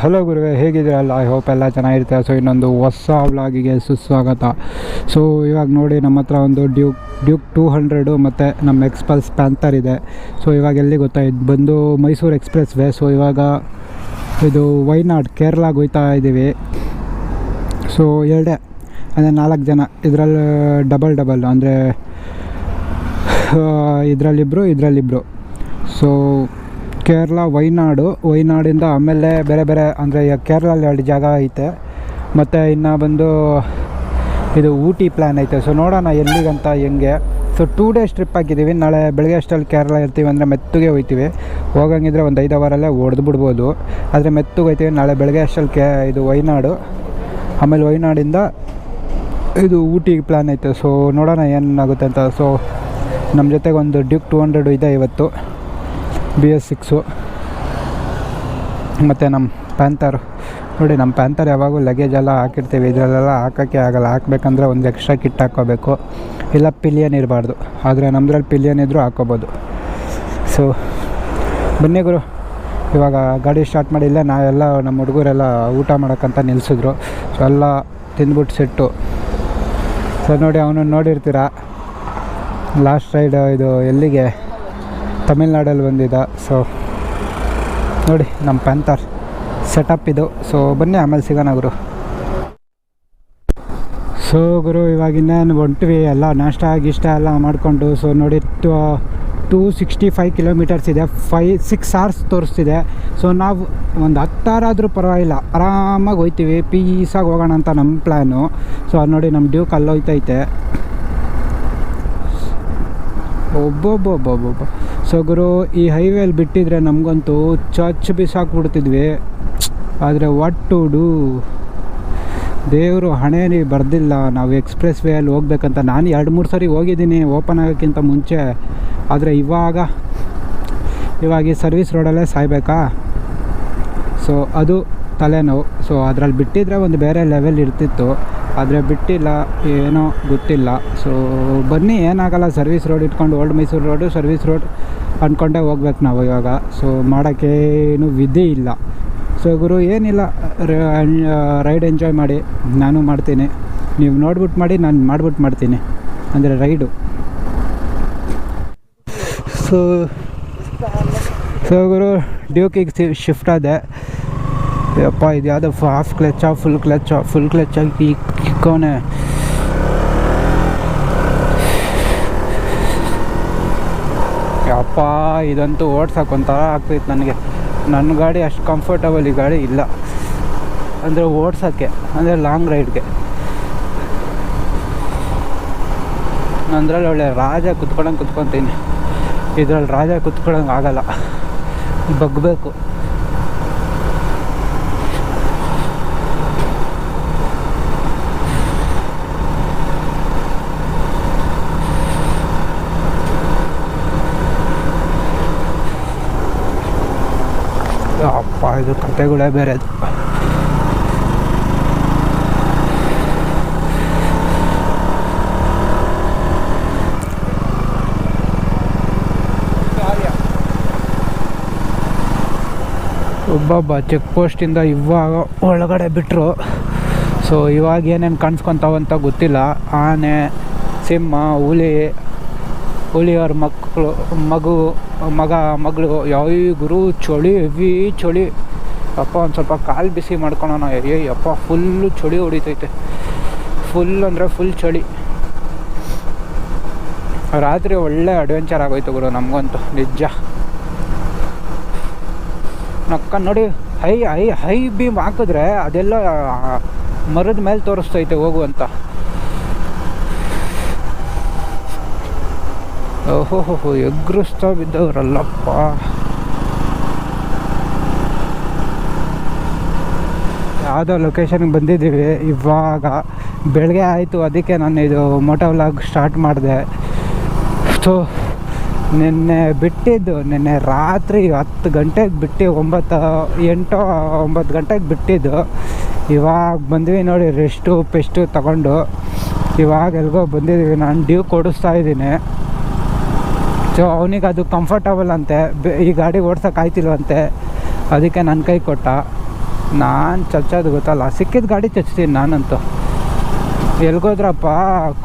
Hello ಗುರುವೆ ಹೇಗಿದ್ದೀರಲ್ಲ I hope ಎಲ್ಲ ಚೆನ್ನಾಗಿರುತ್ತೆ. ಸೊ ಇನ್ನೊಂದು ಹೊಸ ವ್ಲಾಗಿಗೆ ಸುಸ್ವಾಗತ. ಸೊ ಇವಾಗ ನೋಡಿ, ನಮ್ಮ ಹತ್ರ ಒಂದು ಡ್ಯೂಕ್ ಡ್ಯೂಕ್ ಟೂ ಹಂಡ್ರೆಡು ಮತ್ತು ನಮ್ಮ ಎಕ್ಸ್ಪಲ್ಸ್ ಪ್ಯಾಂತರ್ ಇದೆ. ಸೊ ಇವಾಗ ಎಲ್ಲಿ ಗೊತ್ತಾ? ಬಂದು ಮೈಸೂರು ಎಕ್ಸ್ಪ್ರೆಸ್ ವೇ. ಸೊ ಇವಾಗ ಇದು ವೈನಾಡ್ ಕೇರಳ ಹೋಗ್ತಾ ಇದ್ದೀವಿ. ಸೊ ಎರಡೇ, ಅಂದರೆ ನಾಲ್ಕು ಜನ. ಇದರಲ್ಲಿ ಡಬಲ್ ಡಬಲ್ ಅಂದರೆ ಇದರಲ್ಲಿಬ್ಬರು ಇದರಲ್ಲಿಬ್ಬರು ಸೊ ಕೇರಳ, ವೈನಾಡು, ವೈನಾಡಿಂದ ಆಮೇಲೆ ಬೇರೆ ಬೇರೆ ಅಂದರೆ ಈಗ ಕೇರಳಲ್ಲಿ ಎರಡು ಜಾಗ ಐತೆ. ಮತ್ತು ಇನ್ನು ಬಂದು ಇದು ಊಟಿ ಪ್ಲ್ಯಾನ್ ಐತೆ. ಸೊ ನೋಡೋಣ ಎಲ್ಲಿಗಂತ ಹೆಂಗೆ. ಸೊ ಟೂ ಡೇಸ್ ಟ್ರಿಪ್ ಹಾಕಿದ್ದೀವಿ ನಾಳೆ ಬೆಳಗ್ಗೆ ಅಷ್ಟಲ್ಲಿ ಕೇರಳ ಇರ್ತೀವಿ ಅಂದರೆ ಮೆತ್ತಗೆ ಹೋಗ್ತೀವಿ ಹೋಗಂಗಿದ್ರೆ ಒಂದು ಐದು ಅವರಲ್ಲೇ ಹೊಡೆದು ಬಿಡ್ಬೋದು. ಆದರೆ ಮೆತ್ತಗೆ ಹೋಗ್ತೀವಿ ನಾಳೆ ಬೆಳಗ್ಗೆ ಅಷ್ಟಲ್ಲಿ ಕೇ ಇದು ವೈನಾಡು. ಆಮೇಲೆ ವೈನಾಡಿಂದ ಇದು ಊಟಿಗೆ ಪ್ಲ್ಯಾನ್ ಐತೆ. ಸೊ ನೋಡೋಣ ಏನಾಗುತ್ತೆ ಅಂತ. ಸೊ ನಮ್ಮ ಜೊತೆಗೆ ಒಂದು ಡ್ಯೂಕ್ ಟೂ ಹಂಡ್ರೆಡು ಇದೆ ಇವತ್ತು. ಬಿ ಎಸ್ ಸಿಕ್ಸು ಮತ್ತು ನಮ್ಮ ಪ್ಯಾಂಥರ್. ನೋಡಿ, ನಮ್ಮ ಪ್ಯಾಂಥರ್ ಯಾವಾಗೂ ಲಗೇಜ್ ಎಲ್ಲ ಹಾಕಿರ್ತೀವಿ. ಇದರಲ್ಲೆಲ್ಲ ಹಾಕೋಕ್ಕೆ ಆಗಲ್ಲ. ಹಾಕ್ಬೇಕಂದ್ರೆ ಒಂದು ಎಕ್ಸ್ಟ್ರಾ ಕಿಟ್ ಹಾಕ್ಕೋಬೇಕು. ಇಲ್ಲ ಪಿಲಿಯನ್ ಇರಬಾರ್ದು. ಆದರೆ ನಮ್ಮದ್ರಲ್ಲಿ ಪಿಲಿಯನ್ ಇದ್ದರೂ ಹಾಕ್ಕೋಬೋದು. ಸೊ ಬನ್ನಿ ಗುರು. ಇವಾಗ ಗಾಡಿ ಸ್ಟಾರ್ಟ್ ಮಾಡಿಲ್ಲ ನಾವೆಲ್ಲ ನಮ್ಮ ಹುಡುಗರೆಲ್ಲ ಊಟ ಮಾಡೋಕ್ಕಂತ ನಿಲ್ಲಿಸಿದ್ರು ಸೊ ಎಲ್ಲ ತಿಂದ್ಬಿಟ್ಟು ಸಿಟ್ಟು. ಸೊ ನೋಡಿ ಅವನು ನೋಡಿರ್ತೀರ? ಲಾಸ್ಟ್ ರೈಡ್ ಇದು ಎಲ್ಲಿಗೆ? ತಮಿಳ್ನಾಡಲ್ಲಿ ಬಂದಿದ್ದ. ಸೊ ನೋಡಿ, ನಮ್ಮ ಪ್ಯಾಂಥರ್ ಸೆಟಪ್ ಇದು. ಸೊ ಬನ್ನಿ, ಆಮೇಲೆ ಸಿಗೋಣ ಗುರು. ಸೊ ಗುರು, ಇವಾಗ ಇನ್ನೇನು ಹೊಂಟ್ವಿ. ಎಲ್ಲ ನಾಷ್ಟ, ಗಿಷ್ಟ ಎಲ್ಲ ಮಾಡಿಕೊಂಡು ಸೊ ನೋಡಿ ಟೂ ಸಿಕ್ಸ್ಟಿ ಫೈವ್ ಕಿಲೋಮೀಟರ್ಸ್ ಇದೆ. ಫೈ ಸಿಕ್ಸ್ ಅವರ್ಸ್ ತೋರಿಸ್ತಿದೆ. ಸೊ ನಾವು ಒಂದು ಹತ್ತಾರಾದರೂ ಪರವಾಗಿಲ್ಲ. ಆರಾಮಾಗಿ ಹೋಗ್ತೀವಿ ಪೀಸಾಗಿ ಹೋಗೋಣ ಅಂತ ನಮ್ಮ ಪ್ಲ್ಯಾನು ಸೊ ನೋಡಿ, ನಮ್ಮ ಡ್ಯೂಕ್ ಅಲ್ಲಿ ಹೋಯ್ತೈತೆ. ಒಬ್ಬೊಬ್ಬೊಬ್ಬೊಬ್ಬೊಬ್ಬ. ಸೊ ಗುರು, ಈ ಹೈವೇಲಿ ಬಿಟ್ಟಿದ್ರೆ ನಮಗಂತೂ ಚಚ್ ಬಿಸಾಕ್ಬಿಡ್ತಿದ್ವಿ ಆದರೆ ವಾಟ್ ಟು ಡೂ ದೇವರು ಹಣೇನೇ ಬರ್ದಿಲ್ಲ. ನಾವು ಎಕ್ಸ್ಪ್ರೆಸ್ ವೇಯಲ್ಲಿ ಹೋಗ್ಬೇಕಂತ ನಾನು ಎರಡು ಮೂರು ಸರಿ ಹೋಗಿದ್ದೀನಿ ಓಪನ್ ಆಗೋಕ್ಕಿಂತ ಮುಂಚೆ. ಆದರೆ ಇವಾಗ ಇವಾಗ ಈ ಸರ್ವಿಸ್ ರೋಡಲ್ಲೇ ಸಾಯ್ಬೇಕಾ? ಸೊ ಅದು ತಲೆನೋವು. ಸೊ ಅದರಲ್ಲಿ ಬಿಟ್ಟಿದ್ರೆ ಒಂದು ಬೇರೆ ಲೆವೆಲ್ ಇರ್ತಿತ್ತು. ಆದರೆ ಬಿಟ್ಟಿಲ್ಲ, ಏನೋ ಗೊತ್ತಿಲ್ಲ. ಸೊ ಬನ್ನಿ, ಏನಾಗಲ್ಲ ಸರ್ವಿಸ್ ರೋಡ್ ಇಟ್ಕೊಂಡು old Mysuru road service road ಅಂದ್ಕೊಂಡೇ ಹೋಗ್ಬೇಕು ನಾವು ಇವಾಗ. ಸೊ ಮಾಡೋಕ್ಕೇನು ವಿಧಿ ಇಲ್ಲ. ಸೊ ಗುರು ಏನಿಲ್ಲ ರೈಡ್ ಎಂಜಾಯ್ ಮಾಡಿ, ನಾನು ಮಾಡ್ತೀನಿ. ನೀವು ನೋಡ್ಬಿಟ್ಟು ಮಾಡಿ, ನಾನು ಮಾಡ್ಬಿಟ್ಟು ಮಾಡ್ತೀನಿ. ಅಂದರೆ ರೈಡು. ಸೊ ಸೊ ಗುರು, ಡ್ಯೂಕಿಗೆ ಶಿಫ್ಟ್ ಆದೆ. ಅಪ್ಪ ಇದು ಯಾವುದೋ ಹಾಫ್ ಕ್ಲಚ್ಚಾ ಫುಲ್ ಕ್ಲಚ್ಚಾ ಫುಲ್ ಕ್ಲಚ್ ಆಗಿ ಯಪ್ಪ ಇದಂತೂ ಓಡ್ಸೋಕೆ ಒಂಥರ ಆಗ್ತೈತೆ ನನಗೆ. ನನ್ನ ಗಾಡಿ ಅಷ್ಟು ಕಂಫರ್ಟಬಲ್ ಈ ಗಾಡಿ ಇಲ್ಲ. ಅಂದರೆ ಓಡ್ಸೋಕ್ಕೆ, ಅಂದರೆ ಲಾಂಗ್ ರೈಡ್ಗೆ ನನ್ನದ್ರಲ್ಲಿ ಒಳ್ಳೆ ರಾಜ ಕುತ್ಕೊಳಂಗೆ ಕುತ್ಕೊತೀನಿ. ಇದರಲ್ಲಿ ರಾಜ ಕುತ್ಕೊಳಂಗೆ ಆಗಲ್ಲ. ಬಗ್ಬೇಕು. ಇದು ಕತೆಗಳೇ ಬೇರೆ. ಅದು ಒಬ್ಬೊಬ್ಬ ಚೆಕ್ ಪೋಸ್ಟಿಂದ ಇವಾಗ ಒಳಗಡೆ ಬಿಟ್ಟರು ಸೊ ಇವಾಗ ಏನೇನು ಕಾಣಿಸ್ಕೊತಾವಂತ ಗೊತ್ತಿಲ್ಲ. ಆನೆ, ಸಿಂಹ, ಹುಲಿ ಹುಲಿಯವ್ರ ಮಕ್ಕಳು, ಮಗು, ಮಗ, ಮಗಳು ಯಾವ ಗುರು, ಚಳಿ ಹೆವಿ ಚಳಿ. ಅಪ್ಪ ಒಂದು ಸ್ವಲ್ಪ ಕಾಲು ಬಿಸಿ ಮಾಡ್ಕೊಳೋಣ. ಏ, ಅಪ್ಪ ಫುಲ್ಲು ಚಳಿ ಹೊಡಿತೈತೆ. ಫುಲ್ ಅಂದರೆ ಫುಲ್ ಚಳಿ. ರಾತ್ರಿ ಒಳ್ಳೆ ಅಡ್ವೆಂಚರ್ ಆಗೋಯ್ತು ಗುರು ನಮಗಂತೂ, ನಿಜ. ನಕ್ಕ ನೋಡಿ, ಹೈ ಹೈ ಹೈ ಬೀಮ್ ಹಾಕಿದ್ರೆ ಅದೆಲ್ಲ ಮರದ ಮೇಲೆ ತೋರಿಸ್ತೈತೆ ಹೋಗು ಓಹೋ ಎಗ್ರಿಸ್ತಾ ಬಿದ್ದವ್ರಲ್ಲಪ್ಪ. ಯಾವುದೋ ಲೊಕೇಶನ್ಗೆ ಬಂದಿದ್ದೀವಿ. ಇವಾಗ ಬೆಳಗ್ಗೆ ಆಯಿತು, ಅದಕ್ಕೆ ನಾನು ಇದು ಮೋಟೋ ವ್ಲಾಗ್ ಸ್ಟಾರ್ಟ್ ಮಾಡಿದೆ. ಸೊ, ನಿನ್ನೆ ಬಿಟ್ಟಿದ್ದು, ನಿನ್ನೆ ರಾತ್ರಿ ಹತ್ತು ಗಂಟೆಗೆ ಬಿಟ್ಟು ಒಂಬತ್ತು, ಎಂಟು ಒಂಬತ್ತು ಗಂಟೆಗೆ ಬಿಟ್ಟಿದ್ದು. ಇವಾಗ ಬಂದ್ವಿ ನೋಡಿ ರೆಸ್ಟು ಪೆಸ್ಟು ತಗೊಂಡು. ಇವಾಗ ಎಲ್ಗೋ ಬಂದಿದ್ದೀವಿ, ನಾನು ಡ್ಯೂ ಕೊಡಿಸ್ತಾ ಇದ್ದೀನಿ. ಸೊ ಅವನಿಗೆ ಅದು ಕಂಫರ್ಟಬಲ್ ಅಂತೆ. ಈ ಗಾಡಿ ಓಡ್ಸೋಕೆ ಆಯ್ತಿಲ್ವಂತೆ. ಅದಕ್ಕೆ ನನ್ನ ಕೈ ಕೊಟ್ಟ. ನಾನು ಚಚ್ಚೋದು ಗೊತ್ತಲ್ಲ, ಸಿಕ್ಕಿದ ಗಾಡಿ ಚಚ್ತೀನಿ ನಾನಂತೂ. ಎಲ್ಗೋದ್ರಪ್ಪ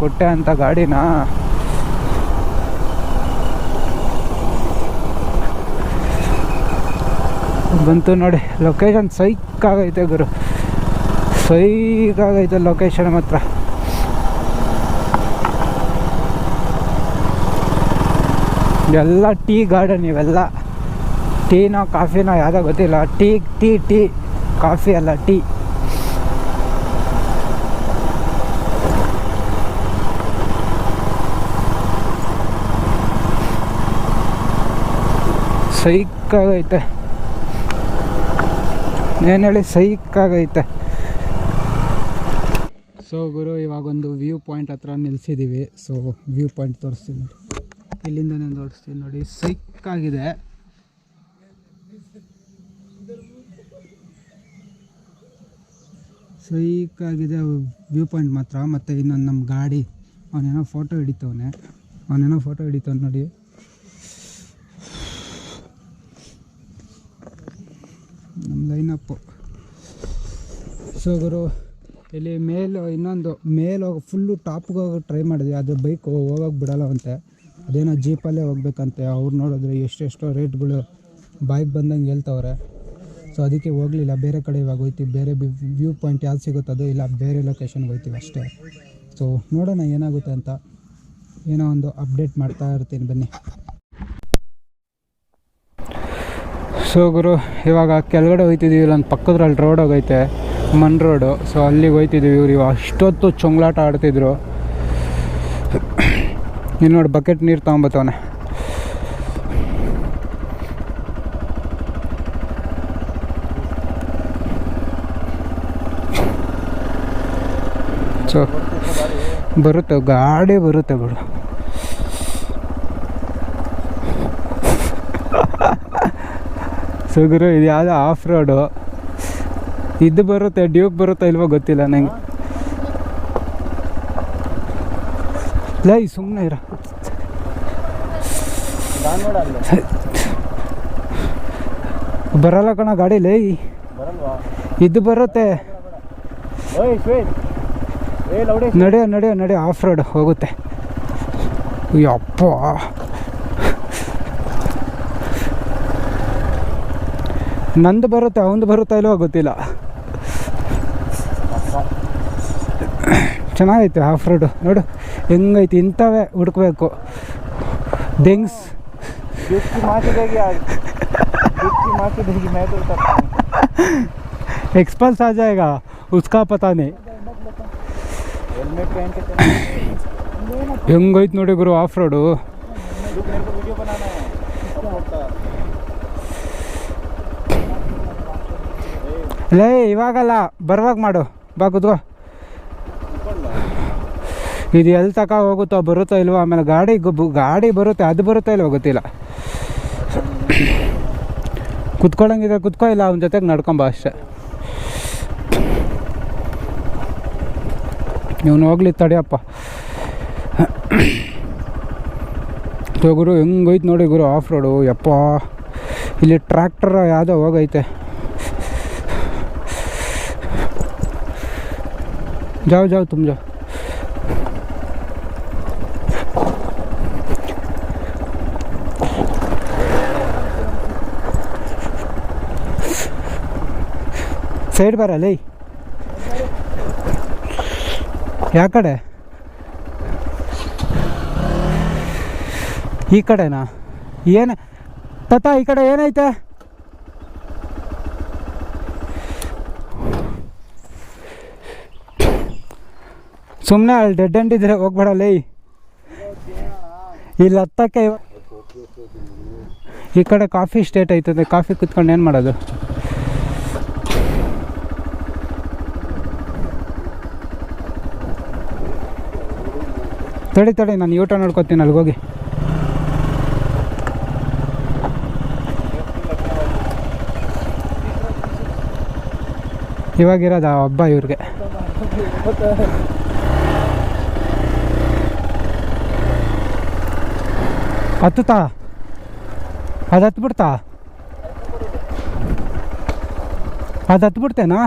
ಕೊಟ್ಟೆ ಅಂತ ಗಾಡಿನ. ಬಂತು ನೋಡಿ ಲೊಕೇಶನ್ ಸೈಕ್ ಆಗೈತೆ ಗುರು. ಸೈಕ್ ಆಗೈತೆ ಲೊಕೇಶನ್ ಮಾತ್ರ. ಎಲ್ಲ ಟೀ ಗಾರ್ಡನ್ ಇವೆಲ್ಲ. ಟೀನೋ, ಕಾಫಿನೋ ಯಾವುದೋ ಗೊತ್ತಿಲ್ಲ. ಟೀ ಟೀ ಟೀ, ಕಾಫಿ ಅಲ್ಲ, ಟೀ. ಸೈಕಾಗೈತೆ ಏನು ಹೇಳಿ ಸೈಕಾಗೈತೆ ಸೊ ಗುರು, ಇವಾಗೊಂದು ವ್ಯೂ ಪಾಯಿಂಟ್ ಹತ್ರ ನಿಲ್ಸಿದ್ದೀವಿ ಸೊ ವ್ಯೂ ಪಾಯಿಂಟ್ ತೋರಿಸ್ತೀನಿ. ನೋಡಿ ನಾನು ತೋರಿಸ್ತೀನಿ ನೋಡಿ ಆಗಿದೆ. ಸೈಕಾಗಿದೆ ವ್ಯೂ ಪಾಯಿಂಟ್ ಮಾತ್ರ. ಮತ್ತು ಇನ್ನೊಂದು ನಮ್ಮ ಗಾಡಿ, ಅವನೇನೋ ಫೋಟೋ ಹಿಡಿತವನೆ. ಅವನೇನೋ ಫೋಟೋ ಹಿಡಿತವ್ ನೋಡಿ. ನಮ್ಮ ಲೈನಪ್ಪು ಸೊ ಗುರು, ಇಲ್ಲಿ ಮೇಲ್, ಇನ್ನೊಂದು ಮೇಲ್ ಹೋಗಿ ಫುಲ್ಲು ಟಾಪ್ಗೆ ಹೋಗಿ ಟ್ರೈ ಮಾಡಿದ್ವಿ. ಅದು ಬೈಕ್ ಹೋಗೋಕೆ ಬಿಡಲ್ಲ ಅಂತೆ. ಅದೇನೋ ಜೀಪಲ್ಲೇ ಹೋಗ್ಬೇಕಂತೆ, ಅವ್ರು ನೋಡಿದ್ರೆ ಎಷ್ಟೆಷ್ಟೋ ರೇಟ್ಗಳು ಬೈಕ್ ಬಂದಂಗೆ ಹೇಳ್ತವ್ರೆ. ಸೊ ಅದಕ್ಕೆ ಹೋಗಲಿಲ್ಲ, ಬೇರೆ ಕಡೆ ಇವಾಗ ಹೋಯ್ತೀವಿ, ಬೇರೆ ವ್ಯೂ ಪಾಯಿಂಟ್ ಯಾವ್ದು ಸಿಗುತ್ತದೋ ಇಲ್ಲ, ಬೇರೆ ಲೊಕೇಶನ್ಗೆ ಹೋಗ್ತೀವಿ ಅಷ್ಟೇ. ಸೊ ನೋಡೋಣ ಏನಾಗುತ್ತೆ ಅಂತ, ಏನೋ ಒಂದು ಅಪ್ಡೇಟ್ ಮಾಡ್ತಾ ಇರ್ತೀನಿ ಬನ್ನಿ. ಸೊ ಗುರು, ಇವಾಗ ಕೆಳಗಡೆ ಹೋಯ್ತಿದ್ದೀವಿ ಇಲ್ಲೊಂದು ಪಕ್ಕದ್ರಲ್ಲಿ ರೋಡ್ ಹೋಗೈತೆ ಮಣ್ ರೋಡು ಸೊ ಅಲ್ಲಿಗೆ ಹೋಯ್ತಿದ್ದೀವಿ ಇವ್ರು ಇವಾಗ ಅಷ್ಟೊತ್ತು ಚೊಂಗ್ಲಾಟ ಆಡ್ತಿದ್ರು. ಇಲ್ಲಿ ನೋಡಿ ಬಕೆಟ್ ನೀರು ತೊಗೊಂಬತ್ತವನೆ. ಸೊ ಬರುತ್ತೆ, ಗಾಡಿ ಬರುತ್ತೆ ಬಿಡು. ಸೊ ಗುರು ಇದು ಯಾವುದೋ ಆಫ್ ರೋಡು ಇದು ಬರುತ್ತೆ ಡ್ಯೂಕ್ ಬರುತ್ತಾ ಇಲ್ವೋ ಗೊತ್ತಿಲ್ಲ ನಂಗೆ. ಲೈ ಸುಮ್ಮನೆ ಇರ. ಬರಲ್ಲ ಕಣ ಗಾಡಿ, ಲೈ ಇದು ಬರುತ್ತೆ. ನಡೆಯೋ ನಡೆಯೋ ನಡೆಯೋ ಆಫ್ ರೋಡ್ ಹೋಗುತ್ತೆ. ಯಪ್ಪ. ನಂದು ಬರುತ್ತೆ, ಅವಂದು ಬರುತ್ತಾ ಇಲ್ಲೋ ಗೊತ್ತಿಲ್ಲ. ಚೆನ್ನಾಗೈತೆ ಆಫ್ ರೋಡು ನೋಡು. ಹೆಂಗೈತಿ ಇಂಥವೇ ಹುಡ್ಕಬೇಕು ಡೆಂಗ್ಸ್ जिसकी माँ से देगी आज जिसकी माँ से देगी मैं तो उतरता हूँ एक्सपल्स आ जाएगा उसका पता नहीं हेलमेट पहन के चलना ಹೆಂಗೈತೆ ನೋಡಿ ಗುರು ಆಫ್ ರೋಡು रुक मेरे को वीडियो बनाना है अब होता ಲೇ ಇವಾಗಲ್ಲ ಬರುವಾಗ ಮಾಡು ಬಾ ಕುತ್ಕೋ ಇದು ಎಲ್ಲಿ ತಕ ಹೋಗುತ್ತೋ ಬರುತ್ತೋ ಇಲ್ವೋ, ಆಮೇಲೆ ಗಾಡಿ ಗಾಡಿ ಬರುತ್ತೆ, ಅದು ಬರುತ್ತೋ ಇಲ್ವೋ ಗೊತ್ತಿಲ್ಲ. ಕುತ್ಕೊಳ್ಳಂಗಿದ್ರೆ ಕುತ್ಕೋ, ಇಲ್ಲ ಅವನ ಜೊತೆಗೆ ನಡ್ಕೊಂಬ ಅಷ್ಟೇ. ಇವನು ಹೋಗ್ಲಿ ತಡೆಯಪ್ಪ. ಗುರು, ಹೆಂಗೈತೆ ನೋಡಿ ಗುರು, ಆಫ್ ರೋಡು, ಯಪ್ಪ. ಇಲ್ಲಿ ಟ್ರ್ಯಾಕ್ಟರ್ ಯಾವುದೋ ಹೋಗೈತೆ. ಜಾವ್ ಜಾವ್, ತುಂಬ ಜಾವ್. ಸೈಡ್ ಬರಲ್ಲ ಯಾವ ಕಡೆ? ಈ ಕಡೆನಾ? ಏನು? ತತ, ಈ ಕಡೆ ಏನೈತೆ? ಸುಮ್ಮನೆ ಅಲ್ಲಿ ಡೆಡ್ ಎಂಡ್ ಇದ್ರೆ ಹೋಗ್ಬೇಡಲ್ಲ ಇಲ್ಲಿ ಹತ್ತಕ್ಕೆ ಈ ಕಡೆ ಕಾಫಿ ಸ್ಟೇಟ್ ಐತದೆ ಕಾಫಿ ಕುತ್ಕೊಂಡು ಏನು ಮಾಡೋದು? ತಡಿ ತಡಿ, ನಾನು ಯೂಟ ನೋಡ್ಕೊತೀನಿ ಅಲ್ಲಿಗೋಗಿ ಇವಾಗಿರೋದು ಆ ಹಬ್ಬ ಇವ್ರಿಗೆ. ಹತ್ತುತ್ತಾ? ಅದು ಹತ್ಬಿಡ್ತಾ? ಅದು ಹತ್ಬಿಡ್ತೇನಾ?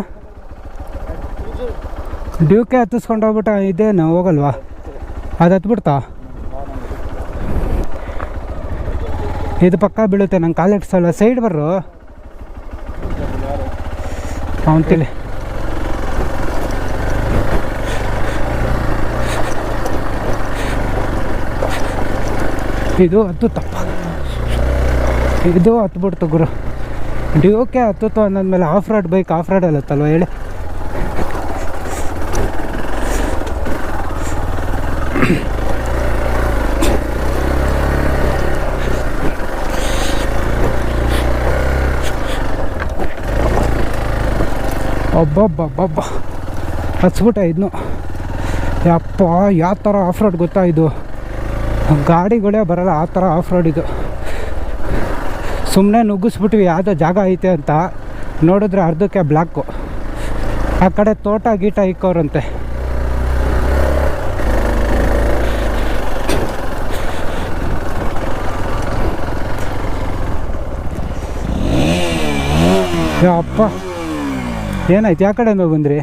ಡ್ಯೂಕೆ ಹತ್ತಿಸ್ಕೊಂಡು ಹೋಗ್ಬಿಟ್ಟ ಇದೇನು, ಹೋಗಲ್ವಾ? ಅದು ಹತ್ಬಿಡ್ತಾ? ಇದು ಪಕ್ಕ ಬೀಳುತ್ತೆ, ನಂಗೆ ಕಾಲು ಇಟ್ಸಲ್ಲ ಸೈಡ್ ಬರ್ರು. ಅವ್ನು ತಿಳಿ ಇದು ಹತ್ತು ತಪ್ಪ ಇದು ಹತ್ಬಿಡ್ತು ಗುರು. ಡ್ಯೂಕೆ ಹತ್ತುತ್ತು ಅನ್ನೋದ್ಮೇಲೆ off road bike off road ಅಲ್ಲತ್ತಲ್ವ ಹೇಳಿ? ಒಬ್ಬೊಬ್ಬೊಬ್ಬೊಬ್ಬ ಹಚ್ಬಿಟ್ಟ ಇದನ್ನು ಯಪ್ಪ, ಯಾವ ಥರ ಆಫ್ ರೋಡ್ ಗೊತ್ತಾ ಇದು? ಗಾಡಿಗಳೇ ಬರಲ್ಲ, ಆ ಥರ ಆಫ್ ರೋಡ್ ಇದು. ಸುಮ್ಮನೆ ನುಗ್ಗಿಸ್ಬಿಟ್ವಿ, ಯಾವುದೋ ಜಾಗ ಐತೆ ಅಂತ. ನೋಡಿದ್ರೆ ಅರ್ಧಕ್ಕೆ ಬ್ಲಾಕು. ಆ ಕಡೆ ತೋಟ ಗೀಟ ಇಕ್ಕೋರಂತೆ. ಅಪ್ಪ ಏನಾಯ್ತು? ಯಾವ ಕಡೆಯಿಂದ ಬಂದ್ರಿ?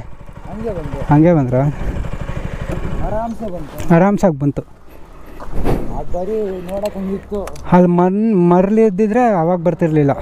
ಹಂಗೆ ಬಂದೆ. ಹಂಗೆ ಬಂದ್ರ? ಆರಾಮ್ಸಾಗಿ ಬಂತು. ಅದು ಮರ್ಲಿ ಇದ್ದಿದ್ರೆ ಅವಾಗ ಬರ್ತಿರ್ಲಿಲ್ಲ.